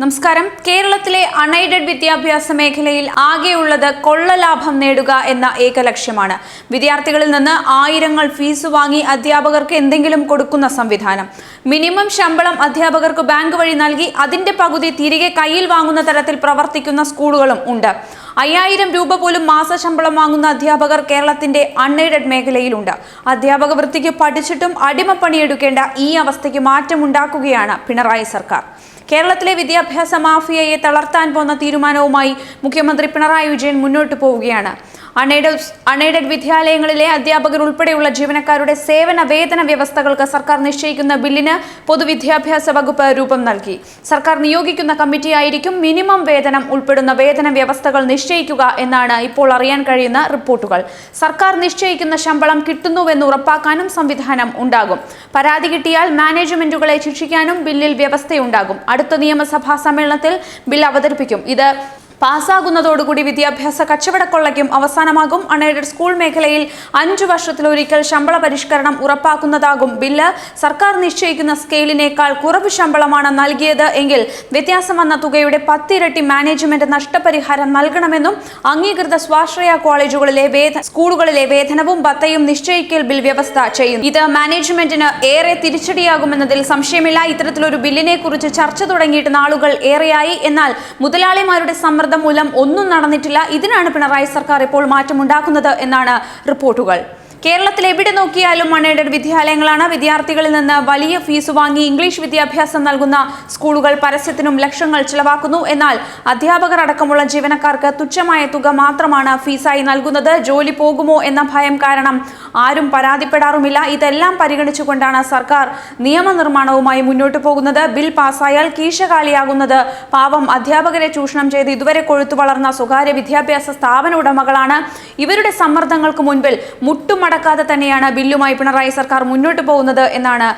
നമസ്കാരം. കേരളത്തിലെ അൺഎയ്ഡഡ് വിദ്യാഭ്യാസ മേഖലയിൽ ആകെയുള്ളത് കൊള്ളലാഭം നേടുക എന്ന ഏക ലക്ഷ്യമാണ് വിദ്യാർത്ഥികളിൽ നിന്ന് ആയിരങ്ങൾ ഫീസ് വാങ്ങി അധ്യാപകർക്ക് എന്തെങ്കിലും കൊടുക്കുന്ന സംവിധാനം. മിനിമം ശമ്പളം അധ്യാപകർക്ക് ബാങ്ക് വഴി നൽകി അതിന്റെ പകുതി തിരികെ കയ്യിൽ വാങ്ങുന്ന തരത്തിൽ പ്രവർത്തിക്കുന്ന സ്കൂളുകളും ഉണ്ട്. അയ്യായിരം രൂപ പോലും മാസ ശമ്പളം വാങ്ങുന്ന അധ്യാപകർ കേരളത്തിന്റെ അൺഎയ്ഡഡ് മേഖലയിലുണ്ട്. അധ്യാപക വൃത്തിക്ക് പഠിച്ചിട്ടും അടിമപ്പണിയെടുക്കേണ്ട ഈ അവസ്ഥയ്ക്ക് മാറ്റമുണ്ടാക്കുകയാണ് പിണറായി സർക്കാർ. കേരളത്തിലെ വിദ്യാഭ്യാസ മാഫിയയെ തളർത്താൻ പോന്ന തീരുമാനവുമായി മുഖ്യമന്ത്രി പിണറായി വിജയൻ മുന്നോട്ട് പോവുകയാണ്. അൺഎയ്ഡഡ് വിദ്യാലയങ്ങളിലെ അധ്യാപകർ ഉൾപ്പെടെയുള്ള ജീവനക്കാരുടെ സേവന വേതന വ്യവസ്ഥകൾക്ക് സർക്കാർ നിശ്ചയിക്കുന്ന ബില്ലിന് പൊതുവിദ്യാഭ്യാസ വകുപ്പ് രൂപം നൽകി. സർക്കാർ നിയോഗിക്കുന്ന കമ്മിറ്റിയായിരിക്കും മിനിമം വേതനം ഉൾപ്പെടുന്ന വേതന വ്യവസ്ഥകൾ നിശ്ചയിക്കുക എന്നാണ് ഇപ്പോൾ അറിയാൻ കഴിയുന്ന റിപ്പോർട്ടുകൾ. സർക്കാർ നിശ്ചയിക്കുന്ന ശമ്പളം കിട്ടുന്നുവെന്ന് ഉറപ്പാക്കാനും സംവിധാനം ഉണ്ടാകും. പരാതി കിട്ടിയാൽ മാനേജ്മെന്റുകളെ ശിക്ഷിക്കാനും ബില്ലിൽ വ്യവസ്ഥയുണ്ടാകും. അടുത്ത നിയമസഭാ സമ്മേളനത്തിൽ ബിൽ അവതരിപ്പിക്കും. ഇത് പാസ്സാകുന്നതോടുകൂടി വിദ്യാഭ്യാസ കച്ചവടക്കൊള്ളയ്ക്കും അവസാനമാകും. അൺഎയ്ഡഡ് സ്കൂൾ മേഖലയിൽ അഞ്ചു വർഷത്തിലൊരിക്കൽ ശമ്പള പരിഷ്കരണം ഉറപ്പാക്കുന്നതാകും. ബില്ല് സർക്കാർ നിശ്ചയിക്കുന്ന സ്കെയിലിനേക്കാൾ കുറവ് ശമ്പളമാണ് നൽകിയത് എങ്കിൽ വ്യത്യാസം വന്ന തുകയുടെ പത്തിരട്ടി മാനേജ്മെന്റ് നഷ്ടപരിഹാരം നൽകണമെന്നും അംഗീകൃത സ്വാശ്രയ കോളേജുകളിലെ സ്കൂളുകളിലെ വേതനവും ബത്തയും നിശ്ചയിക്കൽ ബിൽ വ്യവസ്ഥ ചെയ്യും ഇത് മാനേജ്മെന്റിന് ഏറെ തിരിച്ചടിയാകുമെന്നതിൽ സംശയമില്ല. ഇത്തരത്തിലൊരു ബില്ലിനെ കുറിച്ച് ചർച്ച തുടങ്ങിയിട്ട് നാളുകൾ ഏറെയായി. എന്നാൽ മുതലാളിമാരുടെ സമ്മർദ്ദം മൂലം ഒന്നും നടന്നിട്ടില്ല. ഇതിനാണ് പിണറായി സർക്കാർ ഇപ്പോൾ മാറ്റമുണ്ടാക്കുന്നത് എന്നാണ് റിപ്പോർട്ടുകൾ. കേരളത്തിൽ എവിടെ നോക്കിയാലും അൺഎയ്ഡഡ് വിദ്യാലയങ്ങളാണ്. വിദ്യാർത്ഥികളിൽ നിന്ന് വലിയ ഫീസ് വാങ്ങി ഇംഗ്ലീഷ് വിദ്യാഭ്യാസം നൽകുന്ന സ്കൂളുകൾ പരസ്യത്തിനും ലക്ഷങ്ങൾ ചിലവാക്കുന്നു. എന്നാൽ അധ്യാപകർ അടക്കമുള്ള ജീവനക്കാർക്ക് തുച്ഛമായ തുക മാത്രമാണ് ഫീസായി നൽകുന്നത്. ജോലി പോകുമോ എന്ന ഭയം കാരണം ആരും പരാതിപ്പെടാറുമില്ല. ഇതെല്ലാം പരിഗണിച്ചുകൊണ്ടാണ് സർക്കാർ നിയമനിർമ്മാണവുമായി മുന്നോട്ടു പോകുന്നത്. ബിൽ പാസ്സായാൽ കീശകാലിയാകുന്നത് പാവം അധ്യാപകരെ ചൂഷണം ചെയ്ത് ഇതുവരെ കൊഴുത്തു വളർന്ന സ്വകാര്യ വിദ്യാഭ്യാസ സ്ഥാപന ഉടമകളാണ്. ഇവരുടെ സമ്മർദ്ദങ്ങൾക്ക് മുൻപിൽ മുട്ടുമടക്കാതെ തന്നെയാണ് ബില്ലുമായി പിണറായി സർക്കാർ മുന്നോട്ട് പോകുന്നത് എന്നാണ്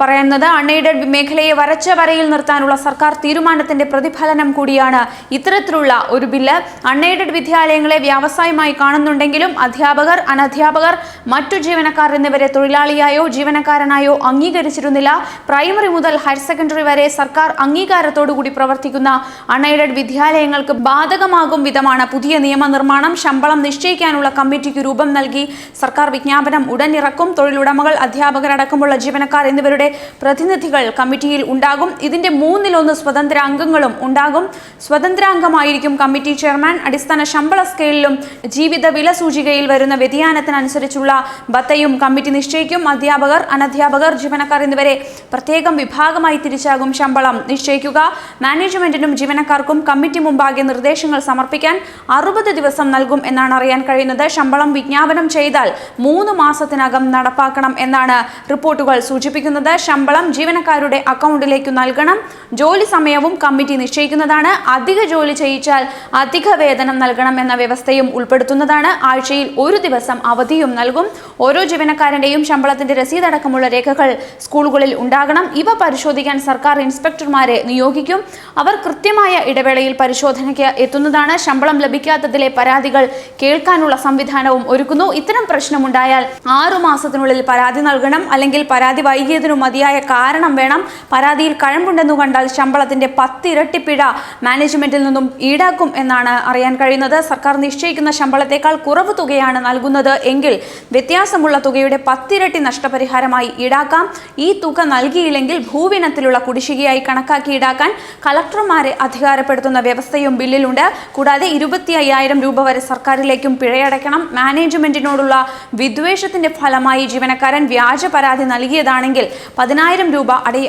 പറയുന്നത് അൺഎയ്ഡഡ് മേഖലയെ വരച്ച വരയിൽ നിർത്താനുള്ള സർക്കാർ തീരുമാനത്തിന്റെ പ്രതിഫലനം കൂടിയാണ് ഇത്തരത്തിലുള്ള ഒരു ബില്ല്. അൺഎയ്ഡഡ് വിദ്യാലയങ്ങളെ വ്യാവസായമായി കാണുന്നുണ്ടെങ്കിലും അധ്യാപകർ അനധ്യാപകർ മറ്റു ജീവനക്കാർ എന്നിവരെ തൊഴിലാളിയായോ ജീവനക്കാരനായോ അംഗീകരിച്ചിരുന്നില്ല. പ്രൈമറി മുതൽ ഹയർ സെക്കൻഡറി വരെ സർക്കാർ അംഗീകാരത്തോടുകൂടി പ്രവർത്തിക്കുന്ന അൺഎയ്ഡഡ് വിദ്യാലയങ്ങൾക്ക് ബാധകമാകും വിധമാണ് പുതിയ നിയമനിർമ്മാണം. ശമ്പളം നിശ്ചയിക്കാനുള്ള കമ്മിറ്റിക്ക് രൂപം നൽകി സർക്കാർ വിജ്ഞാപനം ഉടൻ ഇറക്കും. തൊഴിലുടമകൾ അധ്യാപകരടക്കമുള്ള ജീവനക്കാർ എന്നിവരുടെ പ്രതിനിധികൾ കമ്മിറ്റിയിൽ ഉണ്ടാകും. ഇതിന്റെ മൂന്നിലൊന്ന് സ്വതന്ത്ര അംഗങ്ങളും ഉണ്ടാകും. സ്വതന്ത്ര അംഗമായിരിക്കും കമ്മിറ്റി ചെയർമാൻ. അടിസ്ഥാന ശമ്പള സ്കെയിലും ജീവിത വില സൂചികയിൽ വരുന്ന വ്യതിയാനത്തിനനുസരിച്ചുള്ള ബത്തയും കമ്മിറ്റി നിശ്ചയിക്കും. അധ്യാപകർ അനധ്യാപകർ ജീവനക്കാർ എന്നിവരെ പ്രത്യേകം വിഭാഗമായി തിരിച്ചാകും ശമ്പളം നിശ്ചയിക്കുക. മാനേജ്മെന്റിനും ജീവനക്കാർക്കും കമ്മിറ്റി മുമ്പാകെ നിർദ്ദേശങ്ങൾ സമർപ്പിക്കാൻ അറുപത് ദിവസം നൽകും എന്നാണ് അറിയാൻ കഴിയുന്നത്. ശമ്പളം വിജ്ഞാപനം ചെയ്താൽ മൂന്ന് മാസത്തിനകം നടപ്പാക്കണം എന്നാണ് റിപ്പോർട്ടുകൾ സൂചിപ്പിക്കുന്നത്. ശമ്പളം ജീവനക്കാരുടെ അക്കൗണ്ടിലേക്ക് നൽകണം. ജോലി സമയവും കമ്മിറ്റി നിശ്ചയിക്കുന്നതാണ്. അധിക ജോലി ചെയ്യിച്ചാൽ അധിക വേതനം നൽകണം എന്ന വ്യവസ്ഥയും ഉൾപ്പെടുത്തുന്നതാണ്. ആഴ്ചയിൽ ഒരു ദിവസം അവധിയും നൽകും. ഓരോ ജീവനക്കാരന്റെയും ശമ്പളത്തിന്റെ രസീത് അടക്കമുള്ള രേഖകൾ സ്കൂളുകളിൽ ഉണ്ടാകണം. ഇവ പരിശോധിക്കാൻ സർക്കാർ ഇൻസ്പെക്ടർമാരെ നിയോഗിക്കും. അവർ കൃത്യമായ ഇടവേളയിൽ പരിശോധനയ്ക്ക് എത്തുന്നതാണ്. ശമ്പളം ലഭിക്കാത്തതിലെ പരാതികൾ കേൾക്കാനുള്ള സംവിധാനവും ഒരുക്കുന്നു. ഇത്തരം പ്രശ്നമുണ്ടായാൽ ആറു മാസത്തിനുള്ളിൽ പരാതി നൽകണം. അല്ലെങ്കിൽ പരാതി വൈകിയതിനു മതിയായ കാരണം വേണം. പരാതിയിൽ കഴമ്പുണ്ടെന്നു കണ്ടാൽ ശമ്പളത്തിന്റെ പത്തിരട്ടി പിഴ മാനേജ്മെന്റിൽ നിന്നും ഈടാക്കും എന്നാണ് അറിയാൻ കഴിയുന്നത്. സർക്കാർ നിശ്ചയിക്കുന്ന ശമ്പളത്തെക്കാൾ കുറവ് തുകയാണ് നൽകുന്നത്. എങ്കിൽ വ്യത്യാസമുള്ള തുകയുടെ പത്തിരട്ടി നഷ്ടപരിഹാരമായി ഈടാക്കാം. ഈ തുക നൽകിയില്ലെങ്കിൽ ഭൂവിനത്തിലുള്ള കുടിശ്ശികയായി കണക്കാക്കി ഈടാക്കാൻ കളക്ടർമാരെ അധികാരപ്പെടുത്തുന്ന വ്യവസ്ഥയും ബില്ലിലുണ്ട്. കൂടാതെ ഇരുപത്തി അയ്യായിരം രൂപ വരെ സർക്കാരിലേക്കും പിഴയടയ്ക്കണം. മാനേജ്മെന്റിനോടുള്ള വിദ്വേഷത്തിന്റെ ഫലമായി ജീവനക്കാരൻ വ്യാജ പരാതി നൽകിയതാണെങ്കിൽ പതിനായിരം രൂപ അടി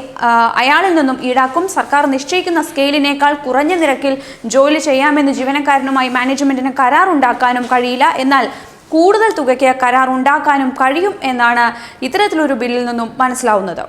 അയാളിൽ നിന്നും ഈടാക്കും. സർക്കാർ നിശ്ചയിക്കുന്ന സ്കെയിലിനേക്കാൾ കുറഞ്ഞ നിരക്കിൽ ജോലി ചെയ്യാമെന്ന് ജീവനക്കാരനുമായി മാനേജ്മെന്റിന് കരാർ ഉണ്ടാക്കാനും കഴിയില്ല. എന്നാൽ കൂടുതൽ തുകയ്ക്ക് കരാർ ഉണ്ടാക്കാനും കഴിയും എന്നാണ് ഇത്തരത്തിലൊരു ബില്ലിൽ നിന്നും മനസ്സിലാവുന്നത്.